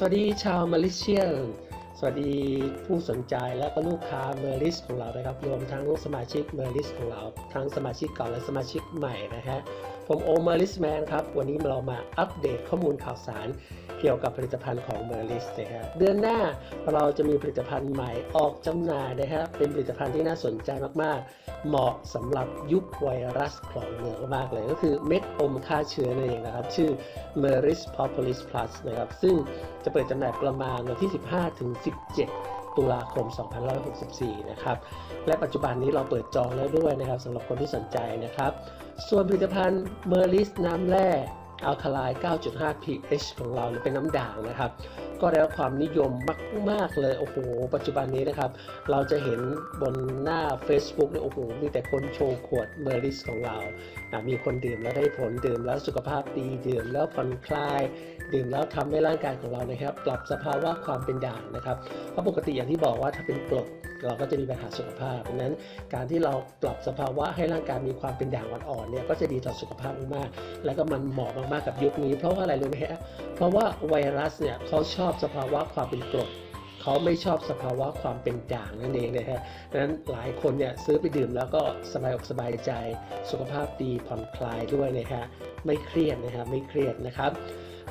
สวัสดีชาวมาเลเซีย สวัสดีผู้สนใจและก็ลูกค้าเมอริสของเรานะครับ รวมทั้งสมาชิกเมอริสของเรา ทั้งสมาชิกเก่าและสมาชิกใหม่นะฮะผมโอเมอริสแมนครับ วันนี้เรามาอัปเดตข้อมูลข่าวสาร เกี่ยวกับผลิตภัณฑ์ของเมอริสนะฮะเดือนหน้าเราจะมีผลิตภัณฑ์ใหม่ออกจำหน่ายนะฮะเป็นผลิตภัณฑ์ที่น่าสนใจมากๆ เหมาะสำหรับยุคไวรัสคลองเมือมากเลย ก็คือเม็ดอมฆ่าเชื้อนั่นเองนะครับ ชื่อ Meris Propolis Plus นะครับซึ่งจะเปิดจำหน่ายประมาณวันที่ 15ถึง17 ตุลาคม 2564 นะครับ และปัจจุบันนี้เราเปิดจองแล้วด้วยนะครับสำหรับคนที่สนใจนะครับ ส่วนผลิตภัณฑ์เมอร์ลิสน้ำแร่ อัลคาไลน์ 9.5 pH ของเราหรือเป็นน้ำด่างนะครับ ก็ได้รับความนิยมมาก ๆ เลย โอ้โห ปัจจุบันนี้นะครับ เราจะเห็นบนหน้า Facebook เนี่ยโอ้โห มีแต่คนโชว์ขวดเมอริสของเรานะมีคนดื่มแล้วได้ผล ดื่มแล้วสุขภาพดี ดื่มแล้วผ่อนคลาย ดื่มแล้วทำให้ร่างกายของเรานะครับ ปรับสภาวะความเป็นด่างนะครับ เพราะปกติอย่างที่บอกว่าถ้าเป็นกรดเราก็จะมีปัญหาสุขภาพดังนั้นการที่เราปรับสภาวะให้ร่างกายมีความเป็นด่างอ่อนๆเนี่ย ก็จะดีต่อสุขภาพมาก แล้วก็มันเหมาะมากกับยุคนี้ เพราะว่าอะไรรู้ไหมฮะเพราะว่าไวรัสเนี่ยเขาชอบสภาวะความเป็นกรดเขาไม่ชอบสภาวะความเป็นด่างนั่นเองนะฮะดังนั้นหลายคนเนี่ยซื้อไปดื่มแล้วก็สบายอกสบายใจ สุขภาพดีผ่อนคลายด้วยนะฮะไม่เครียดนะฮะไม่เครียดนะครับ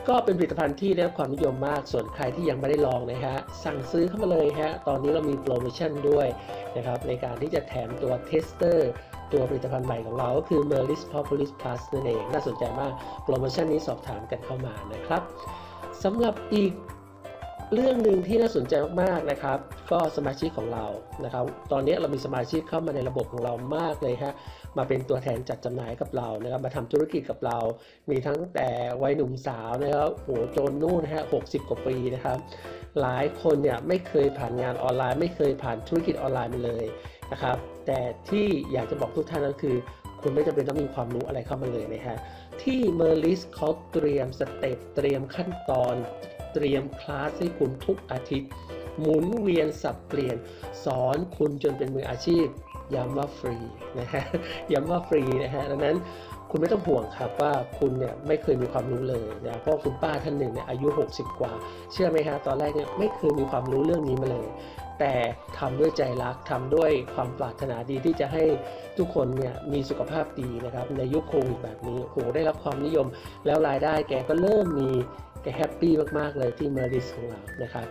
ก็เป็นผลิตภัณฑ์ที่ได้รับความนิยมมาก ส่วนใครที่ยังไม่ได้ลองนะฮะ สั่งซื้อเข้ามาเลยฮะ ตอนนี้เรามีโปรโมชั่นด้วยนะครับ ในการที่จะแถมตัวเทสเตอร์ตัวผลิตภัณฑ์ใหม่ของเราก็คือ Meris Populis Plus นั่นเอง น่าสนใจมาก โปรโมชั่นนี้สอบถามกันเข้ามานะครับสำหรับอีกเรื่องหนึ่งที่น่าสนใจมากๆนะครับ ก็สมาชิกของเรานะครับ ตอนนี้เรามีสมาชิกเข้ามาในระบบของเรามากเลยฮะมาเป็นตัวแทนจัดจำหน่ายกับเรานะครับมาทำธุรกิจกับเรา มีทั้งแต่วัยหนุ่มสาวนะครับโหโจนนู่นนะฮะหกสิบกว่าปีนะครับหลายคนเนี่ยไม่เคยผ่านงานออนไลน์ ไม่เคยผ่านธุรกิจออนไลน์มาเลยนะครับแต่ที่อยากจะบอกทุกท่านก็คือ คุณไม่จำเป็นต้องมีความรู้อะไรเข้ามาเลยนะฮะที่เมอร์ลิสเขาเตรียมสเต็ปเตรียมขั้นตอน เตรียมคลาสให้คุณทุกอาทิตย์ หมุนเวียนสับเปลี่ยน สอนคุณจนเป็นมืออาชีพ ย้ำว่าฟรีนะฮะย้ำว่าฟรีนะฮะดังนั้นคุณไม่ต้องห่วงครับว่าคุณเนี่ยไม่เคยมีความรู้เลยนะเพราะคุณป้าท่านหนึ่งเนี่ยอายุ 60 กว่า เชื่อไหมฮะตอนแรกเนี่ยไม่เคยมีความรู้เรื่องนี้มาเลย แต่ทำด้วยใจรักทำด้วยความปรารถนาดีที่จะให้ทุกคนเนี่ยมีสุขภาพดีนะครับในยุคโควิดแบบนี้โอ้โหได้รับความนิยม แล้วรายได้แกก็เริ่มมีแกแฮปปี้มากๆเลยที่เมอริสของเรานะครับ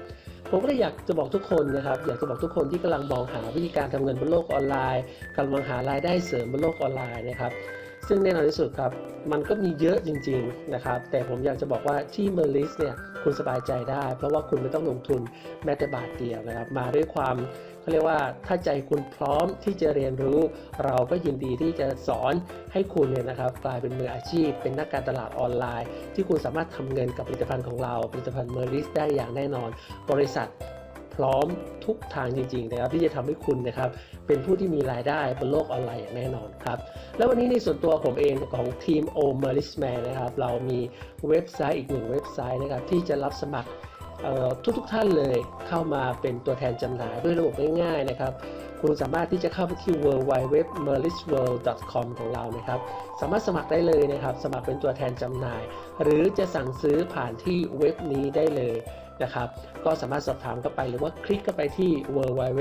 ผมก็เลยอยากจะบอกทุกคนนะครับอยากจะบอกทุกคนที่กำลังมองหาวิธีการทำเงินบนโลกออนไลน์กำลังหารายได้เสริมบนโลกออนไลน์นะครับ ซึ่งแน่นอนที่สุดครับ มันก็มีเยอะจริง ๆ นะครับ แต่ผมอยากจะบอกว่าที่เมอริสเนี่ยคุณสบายใจได้ เพราะว่าคุณไม่ต้องลงทุนแม้แต่บาทเดียวนะครับ มาด้วยความเขาเรียกว่าถ้าใจคุณพร้อมที่จะเรียนรู้ เราก็ยินดีที่จะสอนให้คุณเนี่ยนะครับ กลายเป็นมืออาชีพ เป็นนักการตลาดออนไลน์ ที่คุณสามารถทำเงินกับผลิตภัณฑ์ของเราผลิตภัณฑ์เมอริสได้อย่างแน่นอน บริษัท พร้อมทุกทางจริงๆนะครับที่จะทำให้คุณนะครับเป็นผู้ที่มีรายได้บนโลกออนไลน์อย่างแน่นอนครับ แล้ววันนี้ในส่วนตัวผมเองของทีม o m e r i s m a n นะครับเรามีเว็บไซต์อีกหนึ่งเว็บไซต์นะครับที่จะรับสมัครเอ่อทุกๆท่านเลยเข้ามาเป็นตัวแทนจำหน่ายด้วยระบบง่ายๆนะครับ คุณสามารถที่จะเข้าไปที่ w w w m e r i s w o r l d c o m ของเรานะครับ สามารถสมัครได้เลยนะครับ สมัครเป็นตัวแทนจำหน่าย หรือจะสั่งซื้อผ่านที่เว็บนี้ได้เลย นะครับ ก็สามารถสอบถามเข้าไปหรือว่าคลิกเข้าไปที่ w w w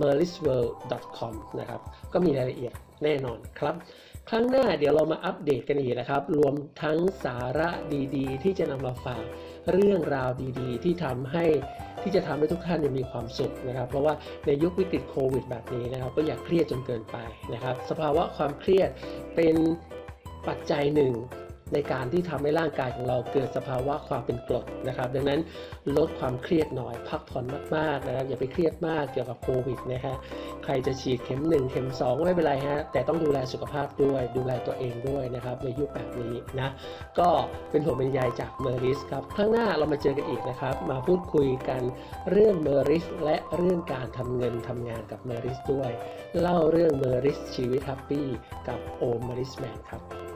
m e r i s w o r l d c o m นะครับ ก็มีรายละเอียดแน่นอนครับ ครั้งหน้าเดี๋ยวเรามาอัปเดตกันอีกนะครับ รวมทั้งสาระดีๆ ที่จะนำมาฝากเรื่องราวดีๆ ที่ทำให้ที่จะทำให้ทุกท่านมีความสุขนะครับ เพราะว่าในยุควิกฤตโควิดแบบนี้นะครับ ก็อย่าเครียดจนเกินไปนะครับ สภาวะความเครียดเป็นปัจจัยหนึ่ง ในการที่ทำให้ร่างกายของเราเกิดสภาวะความเป็นกรดนะครับ ดังนั้นลดความเครียดหน่อยพักผ่อนมากๆนะครับอย่าไปเครียดมากเกี่ยวกับโควิดนะฮะใครจะฉีดเข็ม 1 เข็ม 2 ไม่เป็นไรฮะแต่ต้องดูแลสุขภาพด้วยดูแลตัวเองด้วยนะครับในยุคแบบนี้นะก็เป็นห่วงเป็นใยจากเมอริสครับครั้งหน้าเรามาเจอกันอีกนะครับ มาพูดคุยกันเรื่องเมอริสและเรื่องการทำเงินทำงานกับเมอริสด้วย เล่าเรื่องเมอริสชีวิตแฮปปี้กับโอมเมอริสแมนครับ